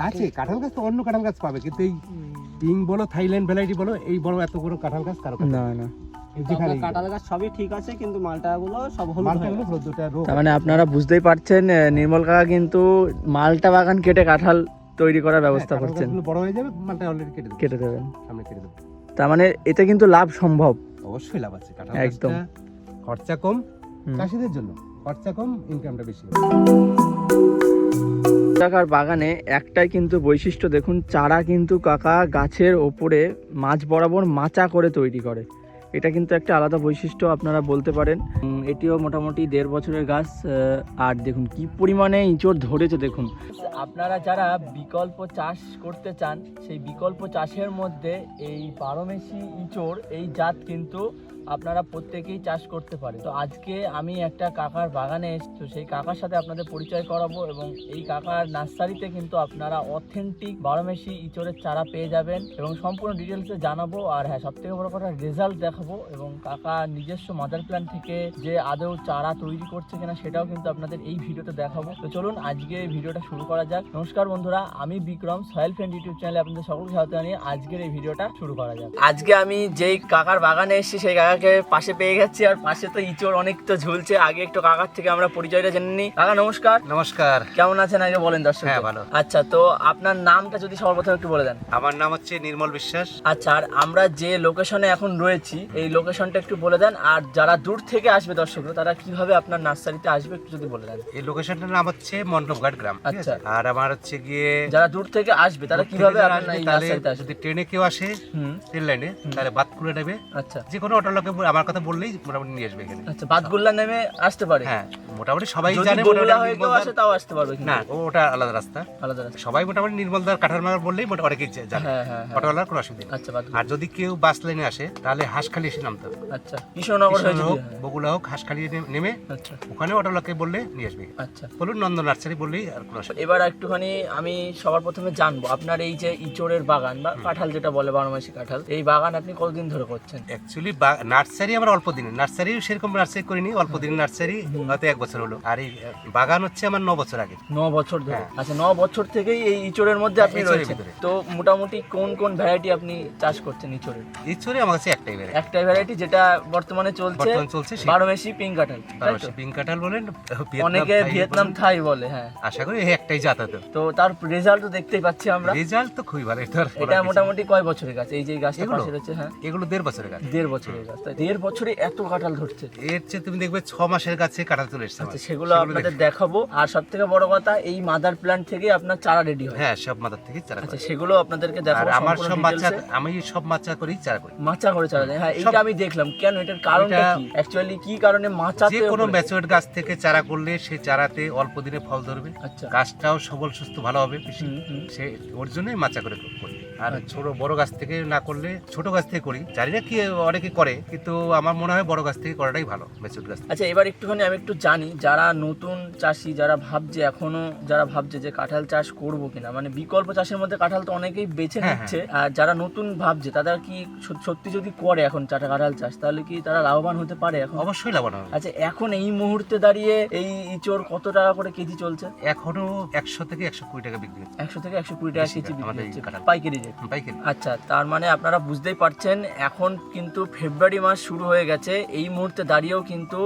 আছে কাঁঠাল গাছ তো অন্য কাঁঠাল গাছ পাবে কিন্তু এই পিং বলো থাইল্যান্ড ভ্যারাইটি বলো এই বড় এত বড় কাঁঠাল গাছ কারও না না। যেখানে কাঁঠাল গাছ সবই ঠিক আছে কিন্তু মালটাগুলো সব হলুদ তার মানে আপনারা বুঝতেই পারছেন নির্মল কাকা কিন্তু মালটা বাগান কেটে কাঁঠাল তৈরি করার ব্যবস্থা হ্যাঁ, করছেন। বড় হয়ে যাবে মালটা অলরেডি কেটে দেবো। কেটে দেবেন। সামনে কেটে তার মানে এতে কিন্তু লাভ সম্ভব। অবশ্যই লাভ আছে কাঁঠাল একদম। খরচা কম চাষিদের জন্য খরচা কম ইনকামটা বেশি। কাকার বাগানে একটাই কিন্তু বৈশিষ্ট্য, দেখুন, চারা কিন্তু কাকা গাছের ওপরে মাছ বরাবর মাচা করে তৈরি করে। এটা কিন্তু একটা আলাদা বৈশিষ্ট্য, আপনারা বলতে পারেন। এটিও মোটামুটি দেড় বছরের গাছ আর দেখুন, কি পরিমাণে ইঁচড় ধরেছে, দেখুন। আপনারা যারা বিকল্প চাষ করতে চান, সেই বিকল্প চাষের মধ্যে এই বারোমেশি ইঁচড়, এই জাত কিন্তু আপনারা প্রত্যেকেই চাষ করতে পারে তো আজকে আমি একটা কাকার বাগানে এসেছি সেই কাকার সাথে আপনাদের পরিচয় করাবো এবং এই কাকার নার্সারিতে কিন্তু আপনারা অথেন্টিক বারোমেশি ইঁচড়ের চারা পেয়ে যাবেন এবং সম্পূর্ণ ডিটেলসে জানাব। আর হ্যাঁ সব থেকে বড় কথা রেজাল্ট দেখাবো এবং কাকা নিজস্ব মাদার প্ল্যান থেকে যে আদৌ চারা তৈরি করছে কিনা সেটাও কিন্তু আপনাদের এই ভিডিওতে দেখাবো। তো চলুন আজকে ভিডিওটা শুরু করা যাক। নমস্কার বন্ধুরা, আমি বিক্রম সয়েল ফ্রেন্ড ইউটিউব চ্যানেলে আপনাদের সকলকে স্বাগত জানিয়ে আজকের এই ভিডিওটা শুরু করা যাক। আজকে আমি যেই কাকার বাগানে এসেছি, সেই কাকাকে পাশে পেয়ে গেছি আর পাশে তো ইঁচড় অনেক তো ঝুলছে। আগে একটু কাকার থেকে আমরা পরিচয়টা জেনে নিই। কাকা নমস্কার। নমস্কার। কেমন আছেন আগে বলেন দর্শক হ্যাঁ, ভালো। আচ্ছা তো আপনার নামটা যদি সর্বপ্রথম একটু বলে দেন। আমার নাম হচ্ছে নির্মল বিশ্বাস। আচ্ছা আর আমরা যে লোকেশনে এখন রয়েছি এই লোকেশনটা একটু বলে দেন। আর যারা দূর থেকে আসবে দর্শকরা তারা কীভাবে আপনার নার্সারিতে আসবে একটু যদি বলে দেন। এই লোকেশনটার নাম হচ্ছে মণ্ডপঘাট গ্রাম ঠিক আচ্ছা। আছে আর আমার হচ্ছে গিয়ে যারা দূর থেকে আসবে তারা কীভাবে আপনার এই তাহলে নার্সারিতে আসবে? যদি ট্রেনে কেউ আসে হুম। ট্রেন লাইনে তাহলে বাতকুড়ে নেবে। আচ্ছা। যে কোনো অটো লোকে আমার কথা বললেই মোটামুটি নিয়ে আসবে এখানে। আচ্ছা বাদগুল্লা নেমে আসতে পারে। হ্যাঁ মোটামুটি সবাই জানে মোটামুটি হয়ে কেউ আসে তাও আসতে পারবে না ওটা আলাদা রাস্তা। আলাদা রাস্তা। সবাই মোটামুটি নির্মলদার কাঠার মার বললেই মোটা অনেকেই জানে। হ্যাঁ হ্যাঁ হ্যাঁ। অটোওয়ালার কোনো অসুবিধা আচ্ছা আর যদি কেউ বাস লাইনে আসে তাহলে হাঁসখালি এসে নামতে হবে। আচ্ছা কৃষ্ণনগর হয়ে কৃষ্ণনগর হোক হাঁসখালি নেমে আচ্ছা। ওখানে অটোওয়ালাকে বললে নিয়ে আসবে। আচ্ছা। বলুন নন্দ নার্সারি বললেই আর কোনো এবার একটুখানি আমি সবার প্রথমে জানব আপনার এই যে ইচড়ের বাগান বা কাঁঠাল যেটা বলে বারোমাসি কাঁঠাল এই বাগান আপনি কতদিন ধরে করছেন? অ্যাকচুয়ালি নার্সারি আমার অল্প দিনের। নার্সারি সেরকম নার্সারি করিনি অল্প দিনের নার্সারি হয়তো এক বছর হলো। আর এই বাগান হচ্ছে আমার ন বছর আগে। ন বছর ধরে। হ্যাঁ। আচ্ছা ন বছর থেকেই এই ইচড়ের মধ্যে আপনি রয়েছেন। তো মোটামুটি কোন কোন ভ্যারাইটি আপনি চাষ করছেন ইচড়ের? এই চরে আমার কাছে একটাই বেড়ে একটাই ভ্যারাইটি যেটা বর্তমানে চলছে চলছে বারোমেশি পিঙ্ক কাঁঠাল পিঙ্ক কাঁঠাল বলেন অনেকে ভিয়েতনাম থাই বলে হ্যাঁ। আশা করি একটাই জাত হতো তো তার রেজাল্ট তো দেখতেই পাচ্ছি আমরা। রেজাল্ট তো খুবই ভালো এটা। মোটামুটি কয় বছরের গাছ? এই যে গাছটা? পাশে রয়েছে হ্যাঁ। এগুলো দেড় বছরের গাছ। দেড় বছরের গাছ। তাই দেড় বছরে এত কাঁঠাল ধরছে। এর চেয়ে তুমি দেখবে ছ মাসের কাছে কাঁঠাল চলে এসছে। আচ্ছা সেগুলো আপনাদের দেখাবো। আর সব থেকে বড় কথা এই মাদার প্ল্যান্ট থেকে আপনার চারা রেডি হয়। হ্যাঁ সব মাথার থেকে চারা আচ্ছা সেগুলো আপনাদেরকে দেখাবো আমার সব বাচ্চা আমি সব বাচ্চা করেই চারা করি। মাচা করে চারা হ্যাঁ এইটা আমি দেখলাম। কেন? এটার কারণটা এটা- কি? অ্যাকচুয়ালি কি কারণে মাচাতে যে কোনো ম্যাচুয়ার্ড গাছ থেকে চারা করলে সেই চারাতে অল্প দিনে ফল ধরবে। আচ্ছা। গাছটাও সবল সুস্থ ভালো হবে। সে ওর জন্যই মাচা করে করি। আর। ছোট বড় গাছ থেকে না করলে ছোট গাছ থেকে করি। জানি না কি অনেকে করে কিন্তু আমার মনে হয় বড় গাছ থেকে করাটাই ভালো ম্যাচুয়ার্ড গাছ আচ্ছা এবার একটুখানি আমি একটু জানি যারা নতুন চাষি যারা ভাবছে এখনও যারা ভাবছে যে কাঁঠাল চাষ করব কিনা মানে বিকল্প চাষের মধ্যে কাঁঠাল তো অনেকেই বেছে হ্যাঁ, নিচ্ছে আর যারা নতুন ভাবছে তারা কি সত- সত্যি যদি করে এখন চাটা কাঁঠাল চাষ তাহলে কি তারা লাভবান হতে পারে এখন? অবশ্যই লাভবান হবে। আচ্ছা এখন এই মুহূর্তে দাঁড়িয়ে এই ইচোর কত টাকা করে কেজি চলছে? এখনও একশো থেকে একশো কুড়ি টাকা বিক্রি হচ্ছে। একশো থেকে একশো কুড়ি টাকা কেজি বিক্রি হচ্ছে পাইকারি পাইকারি আচ্ছা তার মানে আপনারা বুঝতেই পারছেন এখন কিন্তু ফেব্রুয়ারি মাস শুরু হয়ে গেছে। এই মুহূর্তে দাঁড়িয়েও কিন্তু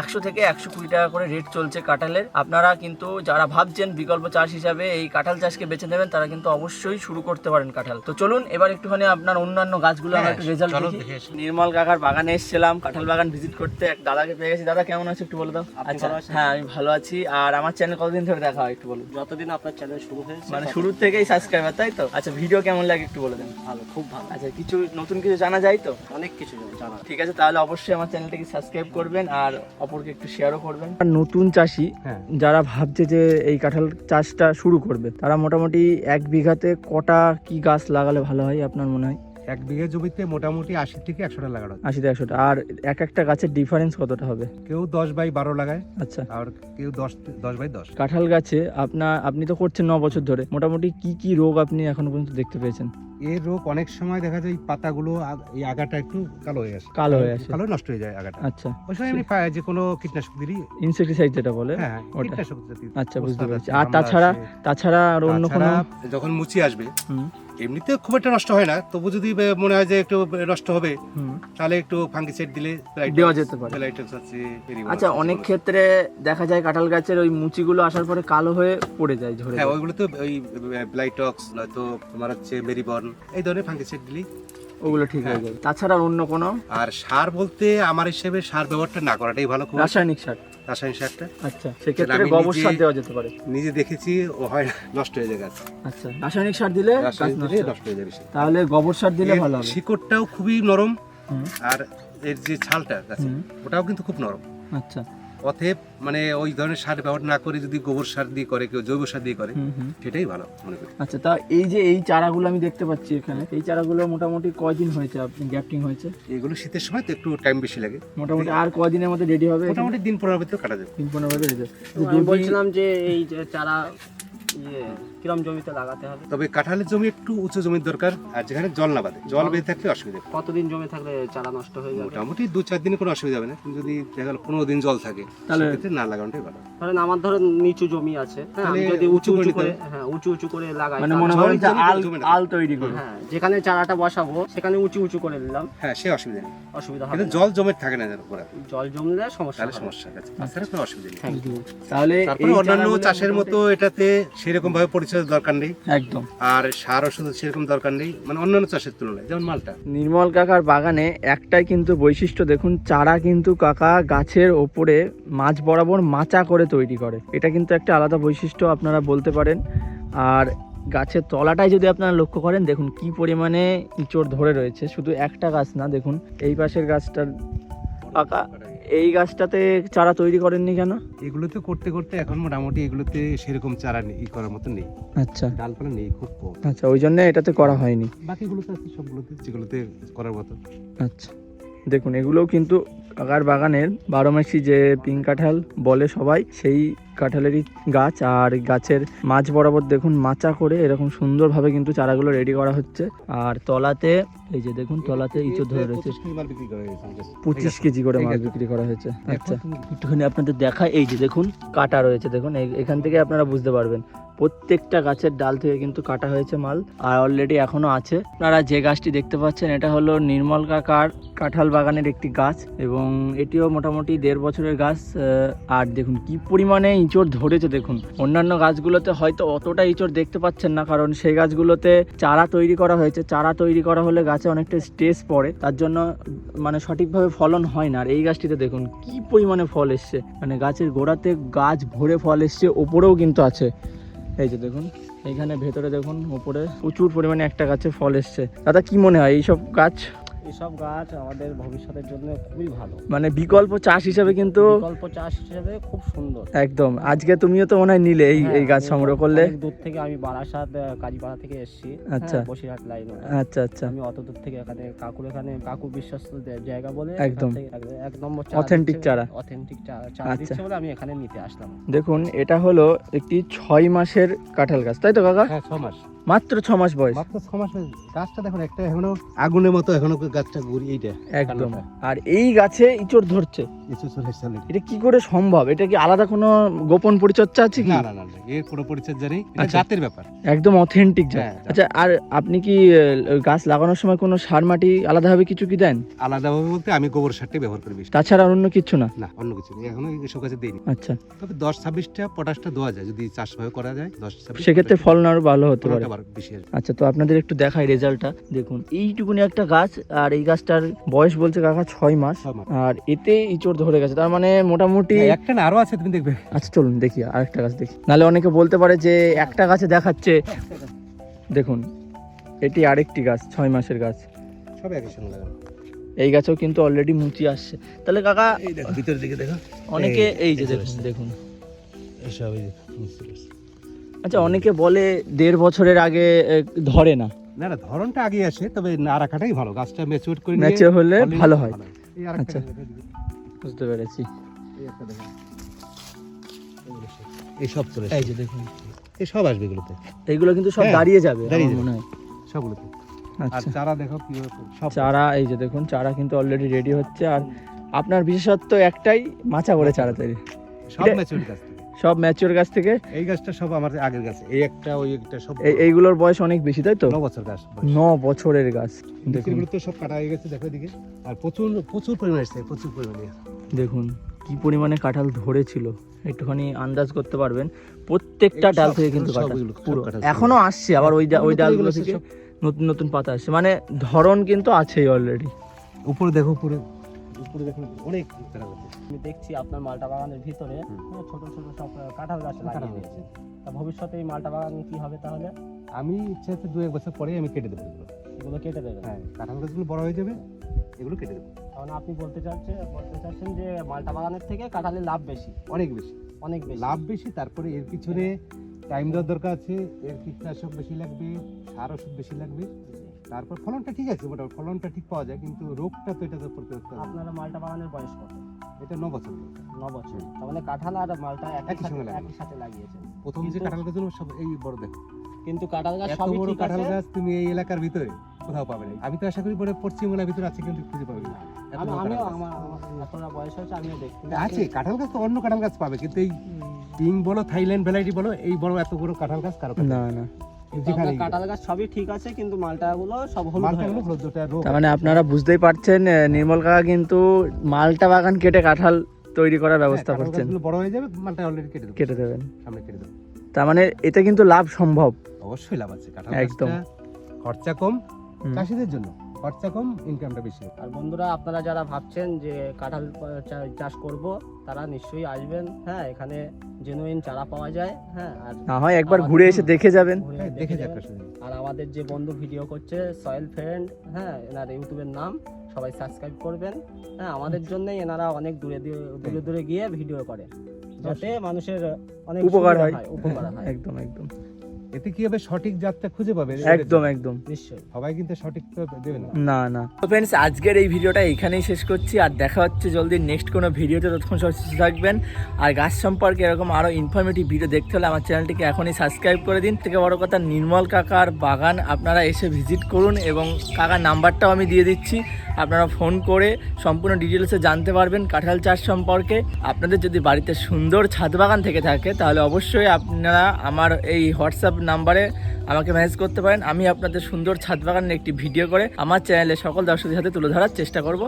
একশো থেকে একশো কুড়ি টাকা করে রেট চলছে কাঁঠালের। আপনারা কিন্তু যারা ভাবছেন বিকল্প চাষ হিসাবে এই কাঁঠাল চাষকে বেছে নেবেন তারা কিন্তু অবশ্যই শুরু করতে পারেন কাঁঠাল। তো চলুন এবার একটুখানি আপনার অন্যান্য গাছগুলো আমরা হ্যাঁ, একটু রেজাল্ট দেখি। নির্মল কাকার বাগানে এসেছিলাম কাঁঠাল বাগান ভিজিট করতে। এক দাদাকে পেয়ে গেছি। দাদা কেমন আছো একটু বলে দাও। আচ্ছা হ্যাঁ আমি ভালো আছি। আর আমার চ্যানেল কতদিন ধরে দেখা হয় একটু বলুন। যতদিন আপনার চ্যানেল শুরু হয়েছে মানে শুরুর থেকেই সাবস্ক্রাইবার তাই তো? আচ্ছা ভিডিও কেমন লাগে একটু বলে দেন। ভালো খুব ভালো। আচ্ছা কিছু নতুন কিছু জানা যায় তো? অনেক কিছু জানা ঠিক আছে তাহলে অবশ্যই আমার চ্যানেলটাকে সাবস্ক্রাইব করবেন আর অপরকে একটু শেয়ারও করবেন। আর নতুন চাষি হ্যাঁ। যারা ভাবছে যে এই কাঁঠাল চাষটা শুরু করবে তারা মোটামুটি এক বিঘাতে কটা কি গাছ লাগালে ভালো হয় আপনার মনে হয়? এক বিঘা জমিতে মোটামুটি আশি থেকে একশোটা লাগানো আশি থেকে একশোটা আর এক একটা গাছের ডিফারেন্স কতটা হবে? কেউ দশ বাই বারো লাগায় আচ্ছা। আর কেউ দশ দশ বাই দশ। কাঁঠাল গাছে আপনার আপনি তো করছেন ন বছর ধরে মোটামুটি কি কি রোগ আপনি এখনও পর্যন্ত দেখতে পেয়েছেন? এর রোগ অনেক সময় দেখা যায় পাতাগুলো এই আগাটা একটু কালো হয়ে আসে। কালো হয়ে আসে। কালো নষ্ট হয়ে যায় আগাটা। আচ্ছা। ওই সময় পা- যে কোনো কীটনাশক দিলেই ইনসেক্টিসাইড যেটা বলে হ্যাঁ কীটনাশক আচ্ছা বুঝতে পারছি। আর তাছাড়া তাছাড়া আর অন্য কোনো? যখন মুচি আসবে হুম, এমনিতে খুব একটা নষ্ট হয় না তবু যদি মনে হয় যে একটু নষ্ট হবে তাহলে একটু ফাঙ্গিসাইড দিলে দেওয়া যেতে পারে। আচ্ছা অনেক ক্ষেত্রে দেখা যায় কাঁঠাল গাছের ওই মুচিগুলো আসার পরে কালো হয়ে পড়ে যায় ঝরে হ্যাঁ ওইগুলো তো ওই ব্লাইটক্স নয়তো তোমার হচ্ছে মেরিবন এই ধরনের ফাঙ্গিসাইড দিলেই ওগুলো ঠিক হয়ে যায়। তাছাড়া অন্য কোনো? আর সার বলতে আমার হিসেবে সার ব্যবহারটা না করাটাই ভালো রাসায়নিক সার? রাসায়নিক সারটা। আচ্ছা সেক্ষেত্রে গোবর সার দেওয়া যেতে পারে। নিজে দেখেছি ও হয় না, নষ্ট হয়ে যায় গাছ আচ্ছা রাসায়নিক সার দিলে রাসায়নিক নষ্ট দিলে নষ্ট। হয়ে যাবে তাহলে গোবর সার দিলে ভালো হবে। শিকড়টাও খুবই নরম আর এর যে ছালটা গাছে ওটাও কিন্তু খুব নরম। আচ্ছা। অতএব মানে ওই ধরনের সার ব্যবহার না করে যদি গোবর সার দিয়ে করে কেউ জৈব সার দিয়ে করে। সেটাই ভালো মনে করি। আচ্ছা তা এই যে এই চারাগুলো আমি দেখতে পাচ্ছি এখানে এই চারাগুলো মোটামুটি কয়দিন হয়েছে আপনি গ্যাপটিং হয়েছে? এগুলো শীতের সময় তো একটু টাইম বেশি লাগে। মোটামুটি আর কয়দিনের মধ্যে রেডি হবে মোটামুটি দিন পনেরো ভিতরে কাটা যাবে। দিন পনেরো ভিতরে রেডি বলছিলাম যে এই যে চারা ইয়ে কিরম জমিতে লাগাতে হবে? তবে কাঁঠালের জমি একটু উঁচু জমির দরকার আর যেখানে জল না বাঁধে। জল বেঁধে থাকলে অসুবিধা কতদিন জমি থাকলে চারা নষ্ট হয়ে যাবে? মোটামুটি দু চার দিনে কোনো অসুবিধা হবে না। কিন্তু যদি দেখা গেল পনেরো দিন জল থাকে তাহলে- না লাগানোটাই ভালো। ধরেন আমার ধরেন নিচু জমি আছে হ্যাঁ? আমি যদি উঁচু উঁচু করে করে হ্যাঁ উঁচু উঁচু করে লাগাই মানে মনে করেন যে আল আল তৈরি করবে হ্যাঁ যেখানে চারাটা বসাবো সেখানে উঁচু উঁচু করে নিলাম। হ্যাঁ সে অসুবিধা নেই। অসুবিধা হবে কিন্তু জল জমে থাকে না যেন পুরা। জল জমলে সমস্যা তাহলে সমস্যা আছে। তাছাড়া কোনো অসুবিধা নেই। থ্যাংক ইউ তাহলে অন্যান্য চাষের মতো এটাতে সেরকম ভাবে পরিচর্যার দরকার নেই। একদম। আর সার ওষুধ সেরকম দরকার নেই মানে অন্যান্য চাষের তুলনায় যেমন মালটা। নির্মল কাকার বাগানে একটাই কিন্তু বৈশিষ্ট্য দেখুন চারা কিন্তু কাকা গাছের ওপরে মাছ বরাবর মাচা করে তৈরি করে। এটা কিন্তু একটা আলাদা বৈশিষ্ট্য আপনারা বলতে পারেন। আর গাছের তলাটাই যদি আপনারা লক্ষ্য করেন দেখুন কি পরিমাণে ইঁচড় ধরে রয়েছে। শুধু একটা গাছ না দেখুন এই পাশের গাছটার কাকা এই গাছটাতে চারা তৈরি করেননি কেন? এগুলোতে করতে করতে এখন মোটামুটি এগুলোতে সেরকম চারা নেই ই করার মতো নেই। আচ্ছা। ডালপালা নেই খুব কম। আচ্ছা ওই জন্য এটাতে করা হয়নি। বাকিগুলোতে আছে সবগুলোতে যেগুলোতে করার মতো। আচ্ছা। দেখুন এগুলোও কিন্তু কাকার বাগানের বারো মাসি যে পিঙ্ক কাঁঠাল বলে সবাই সেই কাঁঠালেরই গাছ আর গাছের মাঝ বরাবর দেখুন মাচা করে এরকম সুন্দরভাবে কিন্তু চারাগুলো রেডি করা হচ্ছে। আর তলাতে, এই যে দেখুন, তলাতে ইঁচড় ধরে রয়েছে। পঁচিশ কেজি করা মাছ বিক্রি করা হয়েছে। আচ্ছা একটুখানি আপনাদের দেখায় এই যে দেখুন, কাটা রয়েছে। দেখুন এখান থেকে আপনারা বুঝতে পারবেন। প্রত্যেকটা গাছের ডাল থেকে কিন্তু কাটা হয়েছে মাল, আর অলরেডি এখনও আছে। আপনারা যে গাছটি দেখতে পাচ্ছেন, এটা হলো নির্মল কাকার কাঁঠাল বাগানের একটি গাছ এবং এটিও মোটামুটি দেড় বছরের গাছ আর দেখুন কি পরিমাণে ইঁচড় ধরেছে দেখুন। অন্যান্য গাছগুলোতে হয়তো অতটা ইঁচড় দেখতে পাচ্ছেন না, কারণ সেই গাছগুলোতে চারা তৈরি করা হয়েছে। চারা তৈরি করা হলে গাছে অনেকটা স্ট্রেস পড়ে, তার জন্য মানে সঠিকভাবে ফলন হয় না। আর এই গাছটিতে দেখুন, কি পরিমাণে ফল এসছে। মানে গাছের গোড়াতে গাছ ভরে ফল এসছে, ওপরেও কিন্তু আছে। এই যে দেখুন, এইখানে ভেতরে দেখুন, ওপরে প্রচুর পরিমাণে একটা গাছে ফল এসছে। দাদা, কি মনে হয়, এইসব গাছ এইসব গাছ আমাদের ভবিষ্যতের জন্য খুবই ভালো। মানে বিকল্প চাষ হিসেবে কিন্তু বিকল্প চাষ হিসেবে খুব সুন্দর। একদম। আজকে তুমিও তো মনে হয় নিলে এই হ্যাঁ, এই গাছ সংগ্রহ করলে। দূর থেকে আমি বারাসাত কাজীপাড়া থেকে এসেছি। আচ্ছা। হ্যাঁ, বসিরহাট লাইন আচ্ছা আচ্ছা। আমি অত দূর থেকে এখানে কাকুর এখানে কাকু বিশ্বস্ত জায়গা বলে একদম। এক- নম্বর Authentic চারা। অথেন্টিক চারা আচ্ছা। দিচ্ছে বলে আমি এখানে নিতে আসলাম। দেখুন এটা হলো একটি ছয় মাসের কাঁঠাল গাছ তাই তো কাকা? হ্যাঁ ছ মাস। মাত্র ছ মাস বয়স। মাত্র ছ মাস গাছটা দেখুন একটা এখনও আগুনের মতো এখনও গাছটা ঘুরি এইটা একদম। আর এই গাছে ইঁচড় ধরছে। এটা কি করে সম্ভব? এটা কি আলাদা কোনো গোপন পরিচর্যা আছে কি? না না এর কোনো পরিচর্যা নেই। এটা আচ্ছা। জাতের ব্যাপার। একদম অথেন্টিক হ্যাঁ, আচ্ছা আর আপনি কি গাছ লাগানোর সময় কোনো সার মাটি আলাদাভাবে কিছু কি দেন? আলাদাভাবে বলতে আমি গোবর সারটাই ব্যবহার করি তাছাড়া আর অন্য কিছু না? না অন্য কিছু নেই। এখনও এসব কাছে দিইনি। আচ্ছা। তবে দশ ছাব্বিশটা পটাশটা দেওয়া যায় যদি চাষভাবে করা যায় দশ সেক্ষেত্রে ফলন আরও ভালো হতে পারে। বাড়- বেশি আসবে। আচ্ছা তো আপনাদের একটু দেখাই রেজাল্টটা। দেখুন এইটুকুনি একটা গাছ আর এই গাছটার বয়স বলছে কাকা ছয় মাস। আর এতে ইঁচড় ধরে গেছে তার মানে মোটামুটি হ্যাঁ, একটা না আরও আছে তুমি দেখবে। আচ্ছা চলুন দেখি আরেকটা গাছ দেখি। নাহলে অনেকে বলতে পারে যে একটা গাছে দেখাচ্ছে। দেখুন এটি আরেকটি গাছ ছয় মাসের গাছ। সব একই সঙ্গে লাগানো। এই গাছেও কিন্তু অলরেডি মুচি আসছে। তাহলে কাকা এই ভিতরের দিকে দেখো। অনেকে এই- যে দেখুন দেখুন। এইসব আচ্ছা অনেকে বলে দেড় বছরের আগে ধরে না। না না ধরনটা আগে আসে তবে না রাখাটাই ভালো গাছটা ম্যাচিউর করে নিয়ে হলে ভালো হয়। আচ্ছা। বুঝতে পেরেছি। এই একটা সব। চলে এই যে দেখুন। এই সব আসবে এগুলোতে। এইগুলো কিন্তু সব হ্যাঁ, দাঁড়িয়ে যাবে। মনে হয়। সবগুলোতে। আর আচ্ছা। চারা দেখো কি সব চারা এই যে দেখুন চারা কিন্তু অলরেডি রেডি হচ্ছে। আর আপনার বিশেষত্ব একটাই মাচা করে চারা তৈরি। সব ম্যাচিউর গাছ। সব ম্যাচিওর গাছ থেকে? এই গাছটা সব আমার আগের গাছ। এই একটা ওই একটা সব এই এইগুলোর বয়স অনেক বেশি তাই তো? ন বছর গাছ ন বছরের গাছ দেখুন। তো সব কাটা হয়ে গেছে দেখো এদিকে। আর প্রচুর প্রচুর পরিমাণে এসছে প্রচুর পরিমাণে। দেখুন কি পরিমাণে কাঁঠাল ধরেছিল। একটুখানি আন্দাজ করতে পারবেন প্রত্যেকটা ডাল থেকে কিন্তু পুরো। এখনও আসছে আবার ওই ওই ডালগুলো থেকে নতুন নতুন পাতা আসছে। মানে ধরন কিন্তু আছেই অলরেডি উপরে দেখো উপরে। উপরে দেখো অনেক গাছ। আমি দেখছি আপনার মালটা বাগানের ভিতরে হ্যাঁ, ছোট ছোট সব কাঁঠাল গাছ লাগিয়ে দিয়েছে। তা ভবিষ্যতে এই মালটা বাগান কি হবে তাহলে? আমি ইচ্ছা আছে দু এক বছর পরে আমি কেটে দেবো এগুলো। কেটে দেবেন হ্যাঁ কাঁঠাল গাছগুলো বড় হয়ে যাবে এগুলো কেটে দেবো। তাহলে আপনি বলতে চাচ্ছেন বলতে চাচ্ছেন যে মালটা বাগানের থেকে কাঁঠালের লাভ বেশি? অনেক বেশি। অনেক বেশি। লাভ বেশি তারপরে এর পিছনে টাইম দেওয়ার দরকার আছে এর কীটনাশক বেশি লাগবে সার ওষুধ বেশি লাগবে। তারপর ফলনটা ঠিক আছে মোটামুটি ফলনটা ঠিক পাওয়া যায় কিন্তু রোগটা তো এটা তো প্রতিরোধ করা আপনারা মালটা বাগানের বয়স কত? এটা ন বছর। ন বছর। তার মানে কাঁঠাল আর মালটা একই সঙ্গে একই সাথে লাগিয়েছেন। প্রথম যে কাঁঠাল গাছগুলো সব এই বড় দেখো। কিন্তু কাঁঠাল গাছ এত সবই বড় ঠিক কাঁঠাল গাছ তুমি এই এলাকার ভিতরে কোথাও পাবে না। আমি তো আশা করি পরে পশ্চিমবাংলার ভিতরে আছে কিন্তু খুঁজে পাবে না। আমি আমিও কাঁঠাল গাছ। আমার আমার বয়স হয়েছে আমিও দেখছি। আছে কাঁঠাল গাছ তো অন্য কাঁঠাল গাছ পাবে কিন্তু এই পিং বলো থাইল্যান্ড ভ্যারাইটি বলো এই বড় এত বড় কাঁঠাল গাছ কারও না না। কাঁঠাল গাছ সবই ঠিক আছে কিন্তু মালটাগুলো সব হলুদ তার মানে আপনারা বুঝতেই পারছেন নির্মল কাকা কিন্তু মালটা বাগান কেটে কাঁঠাল তৈরি করার ব্যবস্থা হ্যাঁ, করছেন। গাছগুলো বড় হয়ে যাবে মালটা অলরেডি কেটে কেটে দেবেন। সামনে কেটে দেবো। তার মানে এতে কিন্তু লাভ সম্ভব। অবশ্যই লাভ আছে কাঁঠাল একদম। খরচা কম চাষিদের জন্য। খরচা কম ইনকামটা বেশি আর বন্ধুরা আপনারা যারা ভাবছেন যে কাঁঠাল চা- চাষ করব তারা নিশ্চয়ই আসবেন। হ্যাঁ এখানে জেনুইন চারা পাওয়া যায়। হ্যাঁ আর না হয় একবার ঘুরে এসে দেখে যাবেন। হ্যাঁ, দেখে যাবেন। আর আমাদের যে বন্ধু ভিডিও করছে সয়েল ফ্রেন্ড হ্যাঁ এনার ইউটিউবের নাম সবাই সাবস্ক্রাইব করবেন। হ্যাঁ আমাদের জন্যই এনারা অনেক দূরে দূরে- দূরে দূরে গিয়ে ভিডিও করে। যাতে মানুষের অনেক উপকার হয়। উপকার হয়। একদম একদম। এতে কি হবে? সঠিক জাতটা খুঁজে পাবে? একদম একদম। নিশ্চয়ই। সবাই কিন্তু সঠিক তো দেবে না। না না। তো ফ্রেন্ডস আজকের এই ভিডিওটা এখানেই শেষ করছি। আর দেখা হচ্ছে জলদি নেক্সট কোনো ভিডিওতে। ততক্ষণ সুস্থ থাকবেন। আর গাছ সম্পর্কে এরকম আরও ইনফরমেটিভ ভিডিও দেখতে হলে আমার চ্যানেলটিকে এখনই সাবস্ক্রাইব করে দিন। থেকে বড় কথা নির্মল কাকার বাগান আপনারা এসে ভিজিট করুন এবং কাকার নাম্বারটাও আমি দিয়ে দিচ্ছি। আপনারা ফোন করে সম্পূর্ণ ডিটেলসে জানতে পারবেন কাঁঠাল চাষ সম্পর্কে। আপনাদের যদি বাড়িতে সুন্দর ছাদ বাগান থেকে থাকে তাহলে অবশ্যই আপনারা আমার এই হোয়াটসঅ্যাপ নাম্বারে আমাকে মেসেজ করতে পারেন। আমি আপনাদের সুন্দর ছাদ বাগানের একটি ভিডিও করে আমার চ্যানেলে সকল দর্শকদের সাথে তুলে ধরার চেষ্টা করব।